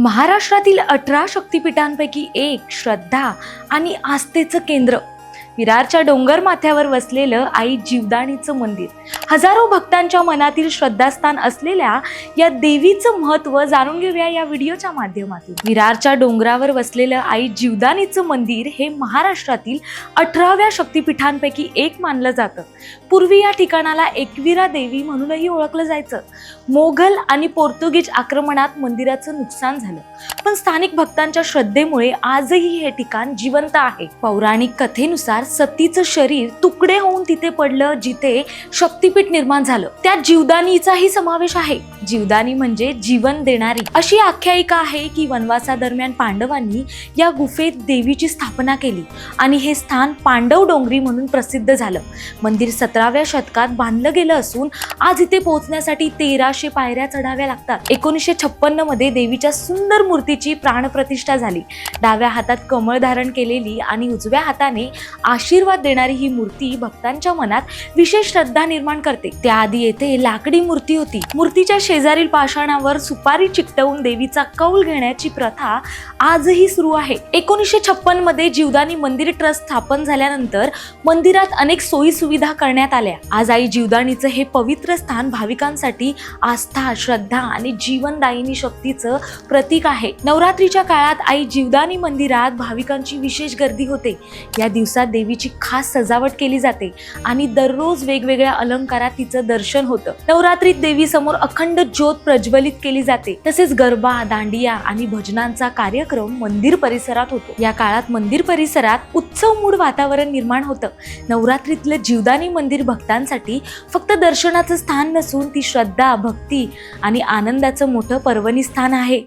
महाराष्ट्रातील अठरा शक्तिपीठांपैकी एक श्रद्धा आणि आस्थेचं केंद्र. विरारच्या डोंगर माथ्यावर वसलेलं आई जीवदाणीचं मंदिर. हजारो भक्तांच्या मनातील श्रद्धास्थान असलेल्या या देवीचं महत्त्व जाणून घेऊया या व्हिडिओच्या माध्यमातून. विरारच्या डोंगरावर वसलेलं आई जीवदानीचं मंदिर हे महाराष्ट्रातील अठराव्या शक्तिपीठांपैकी एक मानलं जातं. पूर्वी या ठिकाणाला एकविरा देवी म्हणूनही ओळखलं जायचं. मोगल आणि पोर्तुगीज आक्रमणात मंदिराचं नुकसान झालं. पण स्थानिक भक्तांच्या श्रद्धेमुळे आजही हे ठिकाण जिवंत आहे. पौराणिक कथेनुसार सतीचं शरीर तुकडे होऊन तिथे पडलं जिथे शक्तिपीठ निर्माण झालं. त्यात जीवदानीचाही समावेश आहे. जीवदानी म्हणजे जीवन देणारी. अशी आख्यायिका आहे की वनवासादरम्यान पांडवांनी या गुफेत देवीची स्थापना केली आणि हे स्थान पांडव डोंगरी म्हणून प्रसिद्ध झालं. मंदिर सतराव्या शतकात बांधलं गेलं असून आज इथे पोहोचण्यासाठी तेराशे पायऱ्या चढाव्या लागतात. एकोणीसशे छप्पन्नमध्ये देवीच्या सुंदर मूर्तीची प्राणप्रतिष्ठा झाली. डाव्या हातात कमळ धारण केलेली आणि उजव्या हाताने आशीर्वाद देणारी ही मूर्ती भक्तांच्या मनात विशेष श्रद्धा निर्माण करते. त्याआधी येथे लाकडी मूर्ती होती. मूर्तीच्या शेजारील पाषाणावर सुपारी चिकटवून देवीचा कौल घेण्याची प्रथा आजही सुरू आहे. एकोणीसशे छप्पनमध्ये जीवदानी मंदिर ट्रस्ट स्थापन झाल्यानंतर मंदिरात अनेक सोयी सुविधा करण्यात आल्या. आज आई जीवदानीचं हे पवित्र स्थान भाविकांसाठी आस्था श्रद्धा आणि जीवनदायिनी शक्तीचं प्रतीक आहे. नवरात्रीच्या काळात आई जीवदानी मंदिरात भाविकांची विशेष गर्दी होते. या दिवसात देवीची खास सजावट केली जाते आणि दररोज वेगवेगळ्या अलंकारात तिचं दर्शन होतं. नवरात्रीत देवी समोर अखंड ज्योत प्रज्वलित केली जाते. तसेच गरबा दांडिया आणि भजनांचा कार्यक्रम मंदिर परिसरात होतो. या काळात मंदिर परिसरात उत्सव मूळ वातावरण निर्माण होतं. नवरात्रीतलं जीवदानी मंदिर भक्तांसाठी फक्त दर्शनाचं स्थान नसून ती श्रद्धा भक्ती आणि आनंदाचं मोठं पर्वणी स्थान आहे.